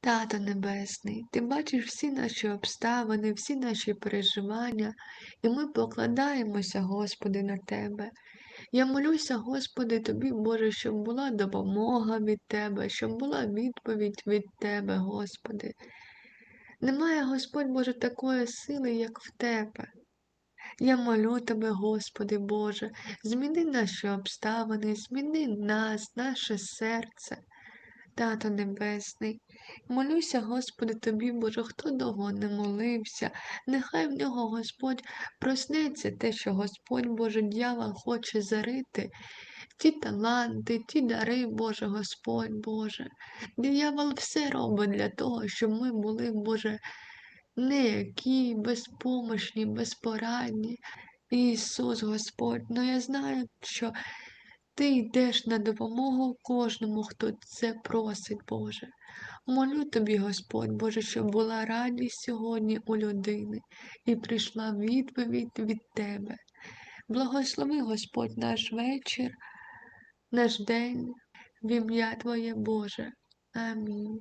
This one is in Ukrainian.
Тато Небесний, Ти бачиш всі наші обставини, всі наші переживання, і ми покладаємося, Господи, на Тебе. Я молюся, Господи, Тобі, Боже, щоб була допомога від Тебе, щоб була відповідь від Тебе, Господи. Немає, Господь Боже, такої сили, як в Тебе. Я молю Тебе, Господи Боже, зміни наші обставини, зміни нас, наше серце. Тато Небесний, молюся, Господи, Тобі, Боже, хто довго не молився, нехай в нього Господь проснеться те, що Господь Боже дьявол хоче зарити, ті таланти, ті дари, Боже, Господь Боже. Диявол все робить для того, щоб ми були, Боже, неякі, безпомощні, безпорадні. Ісус Господь, ну я знаю, що ти йдеш на допомогу кожному, хто це просить, Боже. Молю тобі, Господь, Боже, щоб була радість сьогодні у людини і прийшла відповідь від Тебе. Благослови, Господь, наш вечір, наш день, в ім'я Твоє Боже. Амінь.